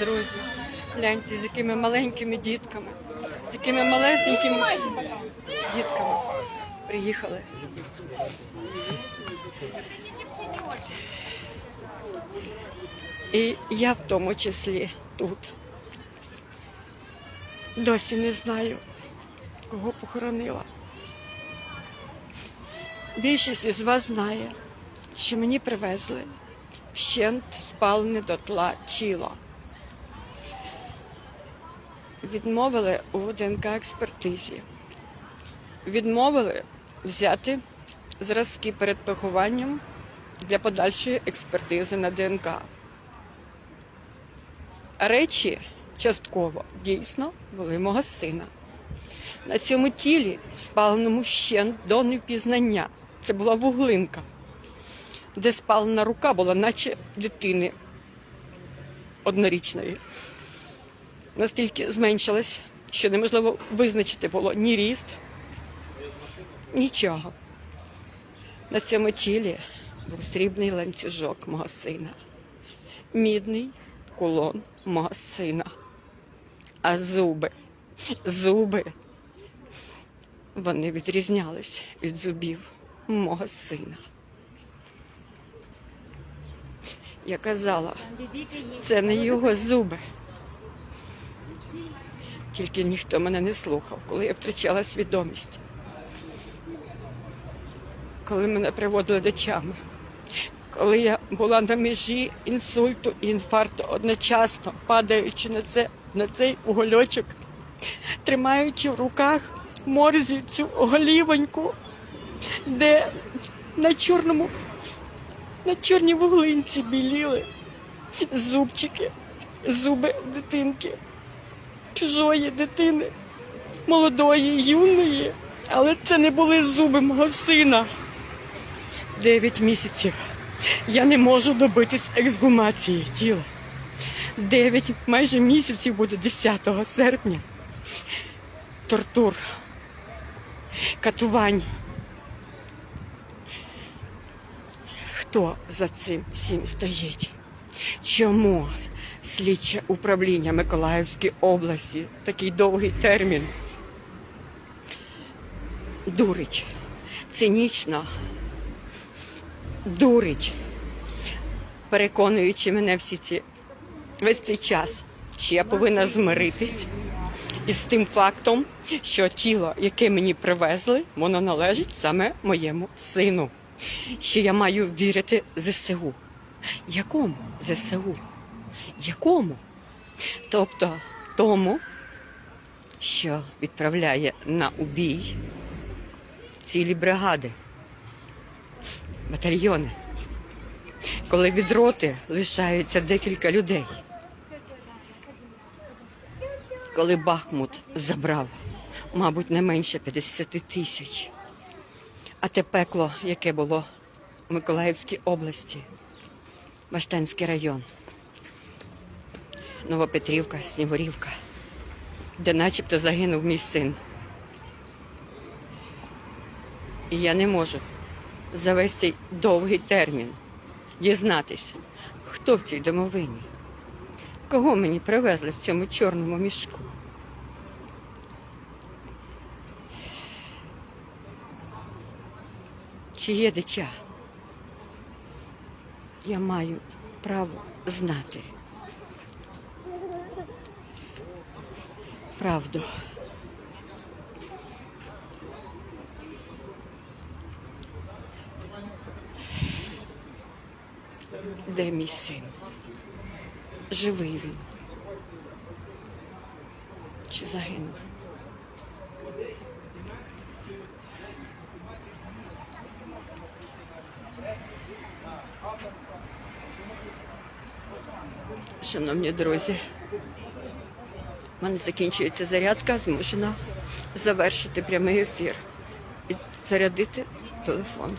Друзі, гляньте, з якими маленькими дітками, з якими малесенькими дітками приїхали. І я в тому числі тут. Досі не знаю, кого похоронила. Більшість із вас знає, що мені привезли вщент спалене дотла тіло. Відмовили у ДНК експертизі. Відмовили взяти зразки перед похованням для подальшої експертизи на ДНК. Речі частково дійсно були мого сина. На цьому тілі, спаленому ще до невпізнання, це була вуглинка, де спалена рука була, наче дитини однорічної. Настільки зменшилась, що неможливо визначити було ні ріст, нічого. На цьому тілі був срібний ланцюжок мого сина, мідний кулон мого сина. А зуби, зуби, вони відрізнялись від зубів мого сина. Я казала, це не його зуби. Тільки ніхто мене не слухав, коли я втрачала свідомість. Коли мене приводили до тями. Коли я була на межі інсульту і інфаркту одночасно, падаючи на, це, на цей угольочок, тримаючи в руках морзі цю голівоньку, де на чорному, на чорній вуглинці біліли зубчики, зуби дитинки, чужої дитини, молодої, юної, але це не були зуби мого сина. Дев'ять місяців. Я не можу добитись ексгумації тіла. Дев'ять майже місяців буде 10 серпня. Тортур, катувань. Хто за цим всім стоїть? Чому слідче управління Миколаївської області такий довгий термін? Дурить, цинічно дурить, переконуючи мене всі ці весь цей час, що я повинна змиритись із тим фактом, що тіло, яке мені привезли, воно належить саме моєму сину. Що я маю вірити ЗСУ. Якому ЗСУ? Якому? Тобто тому, що відправляє на убій цілі бригади батальйони, коли від роти лишаються декілька людей. Коли Бахмут забрав, мабуть, не менше 50 тисяч. А те пекло, яке було в Миколаївській області, Баштанський район, Новопетрівка, Снігурівка, де начебто загинув мій син. І я не можу за весь цей довгий термін дізнатися, хто в цій домовині, кого мені привезли в цьому чорному мішку. Чи є дитя? Я маю право знати правду. Де мій син? Живий він? Чи загинув? Шановні друзі, в мене закінчується зарядка, змушена завершити прямий ефір і зарядити телефон.